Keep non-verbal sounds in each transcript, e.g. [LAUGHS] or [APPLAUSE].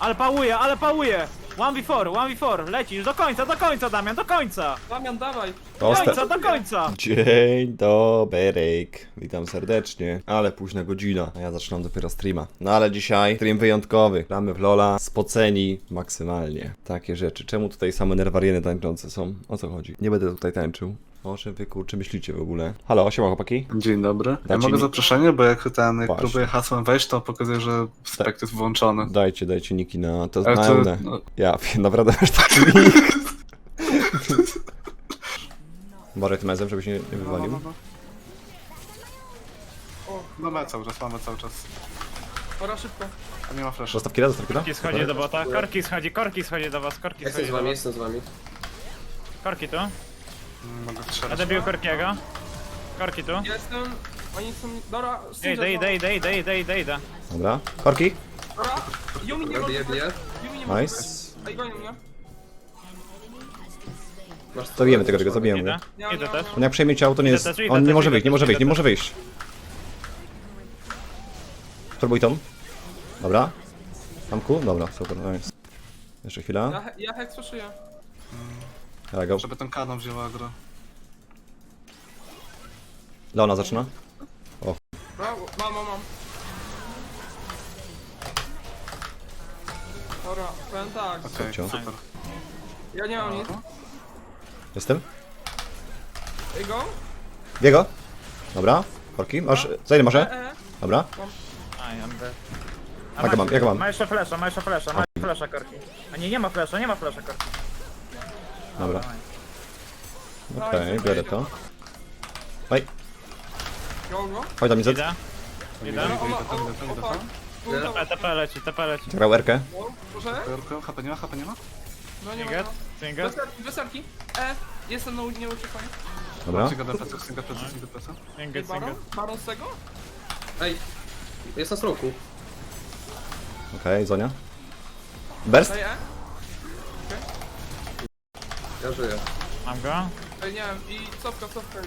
Ale pałuje, ale pałuje! 1v4, 1v4, lecisz do końca, do końca Damian, do końca! Damian, dawaj. Do Osta- końca, do końca! Dzień dobry, witam serdecznie, ale późna godzina, a ja zaczynam dopiero streama. No ale dzisiaj stream wyjątkowy, gramy w Lola, spoceni maksymalnie. Takie rzeczy, czemu tutaj same nerwarieny tańczące są? O co chodzi? Nie będę tutaj tańczył. O czym wy kurczę myślicie w ogóle? Halo, siema chłopaki? Dzień dobry. Ja mogę mi- zaproszenie, bo jak ten, jak Właśnie. próbuję hasłem wejść, to pokazuje, że spekt jest włączony. Dajcie, dajcie niki na to Ale na to- no. Ja, naprawdę masz taki nick. Borek mezem, żebyś nie, nie No, no, wywalił. no, no. Mamy cały czas, mamy cały czas. Pora szybko. A nie ma flasha. Zostaw killa, zostaw killa. Korki schodzi do bota, korki schodzi, korki schodzi do was, korki Jestem schodzi z do wami, was. jestem z wami. Korki Mm, Mogę strzelać. będę bił korkiego. Korki tu. Jestem. Oni są. Dobra, Idę, idę, idę, idę, idę, idę, idę. Dobra, korki. Dobra. Yumi nie może. Yumi nie może. Nice. Ej, gonią mnie. Masz Zabijemy tego, tego zabijemy Idę, go. Nie, idę nie, też. nie. On jak przejmiecie auto, nie Idę jest... On nie może wyjść, nie może wyjść, nie może wyjść. Spróbuj tą. Dobra. Tamku? Dobra, super, nice. Jeszcze chwila. Ja, he- ja hex flashuję. Ja go. Żeby ten kanon wzięła grę. Leona zaczyna. Brawo, mam, mam, mam. Dobra, powiem tak. Okej, Subcio. super. Ja nie mam nic. Jestem. Ej, go. Biego. Dobra. Korki, masz... Za ile masz? E, e. Dobra. Aj, I'm dead. A Jaką ma- mam, mam? Ma jeszcze flesza, ma jeszcze flesza, ma jeszcze flesza korki. A nie, nie ma flesza, nie ma flesza korki. Dobra. Okej, biorę to. Oj, Go, go. chodź mnie, Zed. Idę, idę. Idę, idę, idę, idę, idę. TP, TP leci, TP leci. Grał. Go, Proszę. HP nie ma, HP nie ma? No nie ma. Singet, no. singet. Weserki. E. Jestem na nie uciekaj. Dobra. Singa pleców, singa plecy, singa plecy. Singet, Baron? singet. Baron z tego? Ej, jest na stroku. Okej, Zonia. Burst? Ej, e. Ja żyję. Mam go. Ej, nie wiem. I cofka, cofka.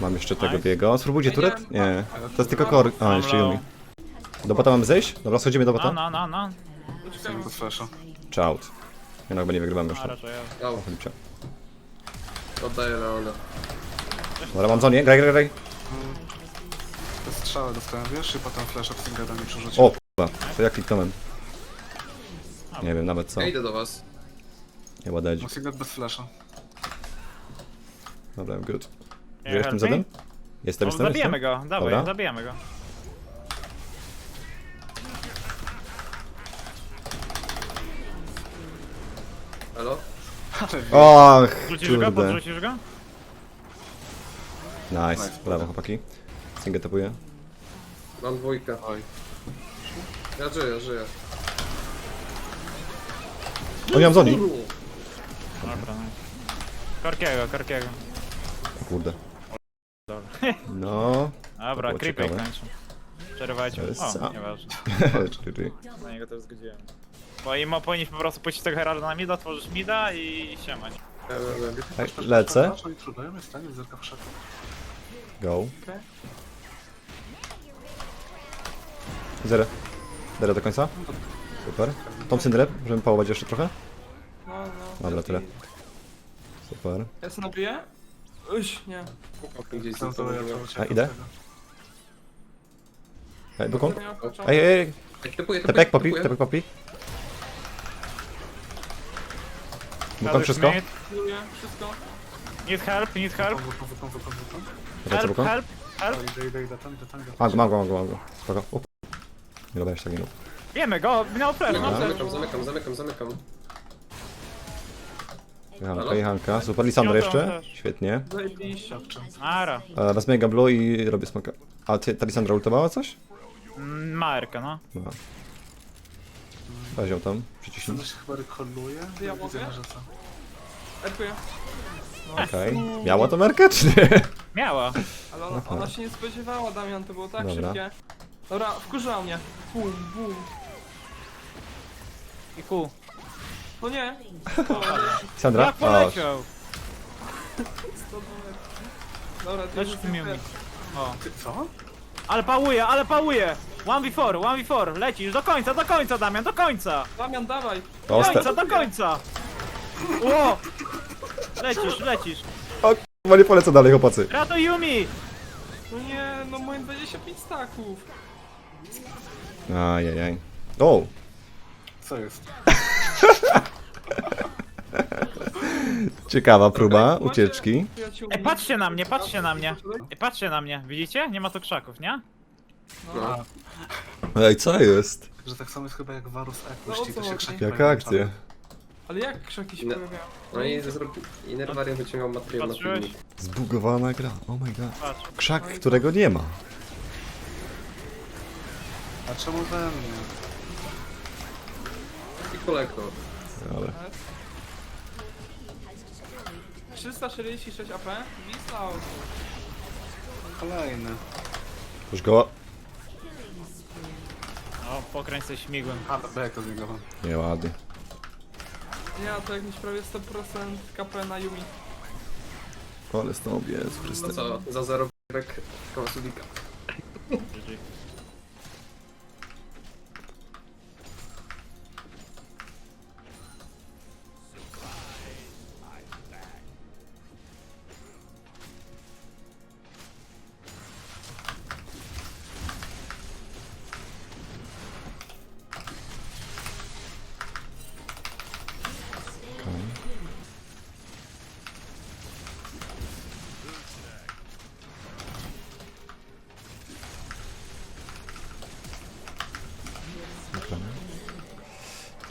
Mam jeszcze tego Nice. biego. Spróbujcie turet? nie mam- Nie. To jest tylko kor... A, Mam jeszcze low. Yumi. Do bota mamy zejść? Dobra, schodzimy do No, bota. no, no, no. Uciekajmy. Singa bez flasha. Czy out. Ja no, chyba nie wygrywamy już. A raczej ja. Chodźcie. oddaję Leona. Dobra, mam Zonię. Graj, graj, graj. Te strzały dostałem, wiesz, i potem flasha w singa mi przerzucił. O, kurwa. To ja kliknąłem. Nie wiem nawet co. Ja idę do was. Nie. No singa bez flasha. Dobra, good. Nie, Żyjesz tym help me? zadem? Jestem, No, jestem, zabijemy jestem. go, dawaj, Dobra. zabijemy go. Halo? Och, Podrzucisz go, kurde. podrzucisz go? Nice, Nice. brawo chłopaki. Singę topuje. Mam dwójkę. Oj. Ja żyję, żyję. O, nie mam Zoni. Dobra, no. Korkiego, korkiego. O kurde. Dobra. No. Dobra, było creepy ciekawe. kończę. Przerywajcie. To jest O, sa- nieważne. [LAUGHS] Czyli- Na niego też zgodziłem. Bo im powinniśmy po prostu puścić tego Heralda na mida, tworzysz mida i siemać. Ej, Lecę. Stanie, zerka w szaku. Go. Zero. Zero do końca. Super. Tom Syndrep, możemy połować jeszcze trochę? No, no. Dobra, tyle. Super. Ja sobie nabiję? Uś, nie. Gdzieś Tam za tobą. to A, idę? Ej? Nie klucza. Ej, ej, Ej, typuję, tepek, popi, tepek, popi. Bukon wszystko? Dziękuję, Wszystko. need help, need help. Lecę Help, Bukon. help, help. Idę, idę, idę tam, idę tam, idę tam. Mam go, mam go, mam go, mam go. Spoko. O, Nie gadałeś tak minut. Wiemy go, flash, no zamykam, zamykam, zamykam, zamykam. Jechanka, jechanka. Super, Lisandro jeszcze? Świetnie. Zajebiście. Siadczę. Ara. E, Wezmę Gablu i robię smoka. A ty, ta Lisandra ultowała coś? Mm, Ma Erkę, no. No. Weź ją tam, przyciśnij. Ona się chyba rekoluje. Ja mogę? na rzece. Erkuję. Okej. Miała to markę, czy nie? Miała. Ale ona, ona się nie spodziewała, Damian, to było tak Dobra. szybkie. Dobra, wkurzyła mnie. Bum, bum. I ku. No nie. Sandra? Jak O, poleciał? Dobra, to Też już jest mi. O. Ty co? Ale pałuje, ale pałuje! 1v4, 1v4, lecisz do końca, do końca Damian, do końca! Damian, dawaj! Do końca, do końca! Ło! Lecisz, lecisz. O, chyba nie polecę dalej, chłopacy. Ratuj Yumi! No nie, no moje 25 staków. Ajajaj. O, Co jest? [LAUGHS] ciekawa próba ucieczki. Ej, patrzcie na mnie, patrzcie na mnie. Ej, patrzcie na mnie, widzicie? Nie ma tu krzaków, nie? No. Ej, co jest? Że tak samo jest chyba jak Varus No, Equus, to się chodzi? krzaki Jaka akcja? Ale jak krzaki się No. pojawiają? No i zrobi... I Nerwarian wyciągał materiał na Patrzyłeś? filmik. Zbugowana gra, oh my god. Patrz. Krzak, którego nie ma. A czemu we mnie? I kolego. Ale... 346 AP? Wisał. Kolejny. Już go... O, pokręć się śmigłem. A, B jak to z niego mam. Nieładnie. Nie, to jakieś prawie 100% KP na Yumi. Ale stąd jest, No co, za zero grek Kamasubika. GG.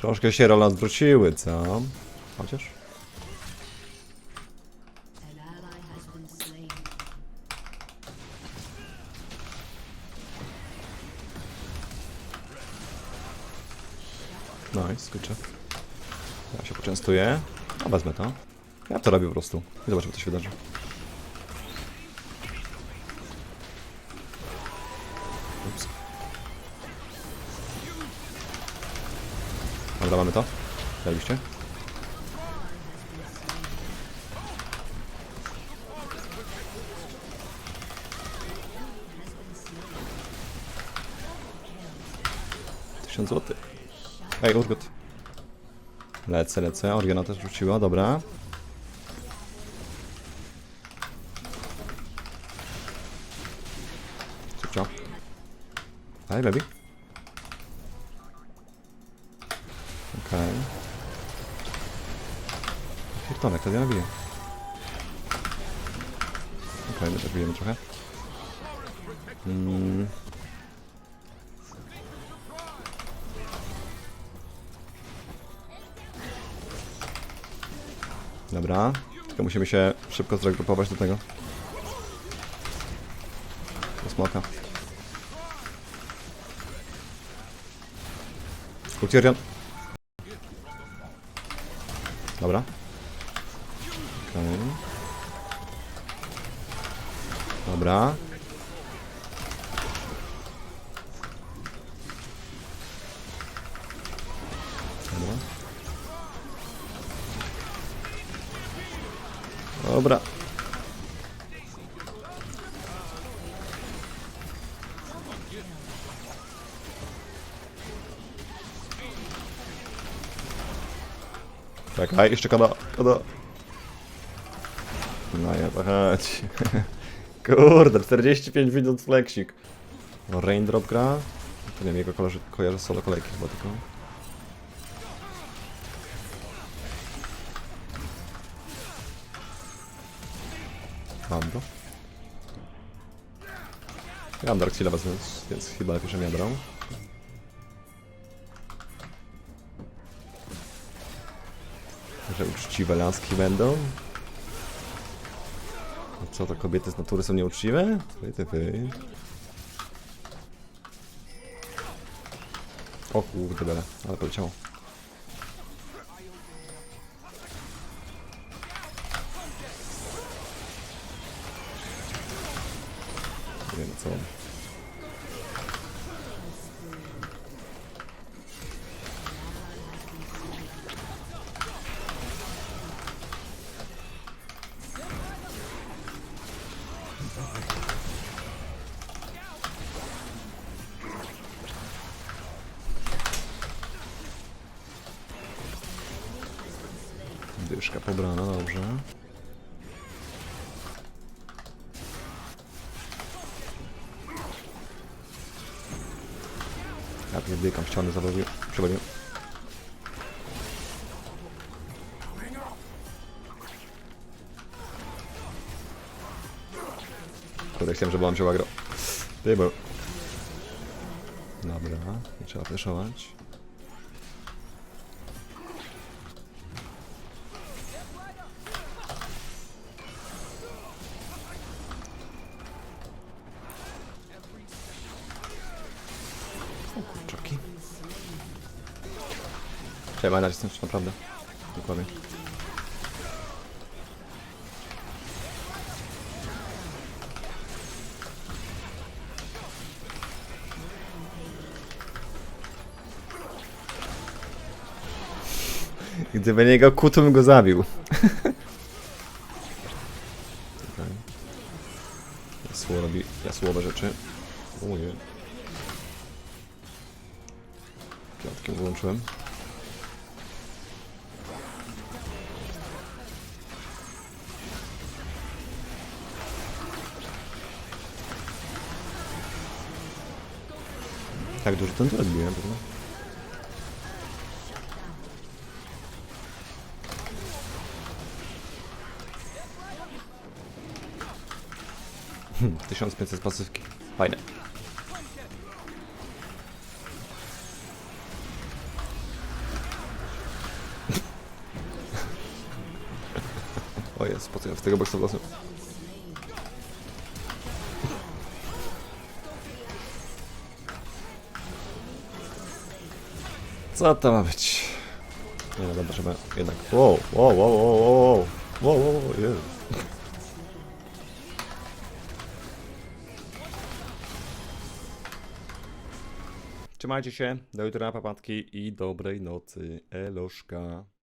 Troszkę się role odwróciły, co? Chociaż? Nice, good job. Ja się poczęstuję. A wezmę to. Ja to robię po prostu. I zobaczymy, co się wydarzy. Dobra, mamy to. Zajebiście. Tysiąc złotych. Ej, Urgot. Lecę, lecę. Oriana też rzuciła, dobra. Daj, baby. Okej. Okay. Pierdolę, to ja nabiję. Okej, też bijemy trochę. Mm. Dobra. Tylko musimy się szybko zregrupować do tego. Do smoka. Ultirion. Dobra. Okej. Dobra. Dobra. Dobra. Czekaj, jeszcze kada, kada. No ja chodź. [LAUGHS] Kurde, 45 minut flexik. No, Raindrop gra. Nie wiem, jego kojarzy, kojarzę solo kolejki chyba tylko. Mam go. Ja mam Dark Seala, więc, więc chyba lepiej, żebym ja Że uczciwe laski będą. A co, to kobiety z natury są nieuczciwe? Ty, wy. O kurde bele, ale poleciało. Nie wiem co. Dyszka pobrana, dobrze. Ja pierdykam, ściany zawalił, przewalił. Kurde, chciałem, żeby on wziął agro. Bo... Dobra, nie trzeba fleszować. Trzeba nacisnąć, naprawdę. Dokładnie. [LAUGHS] Gdyby nie go kutu, bym go zabił. [LAUGHS] Jasło robi jasłowe rzeczy. Ujej. Piątkiem wyłączyłem. Tak dużo ten odbiłem, prawda? Hmm, 1500 pasywki. Fajne. [LAUGHS] O jest, po co ja w tego boxa wlazłem? Co to ma być? Nie no dobra, trzeba jednak... Wow, wow, wow, wow, wow, wow, wow, Jezu. Trzymajcie się, do jutra, papatki i dobrej nocy, eloszka.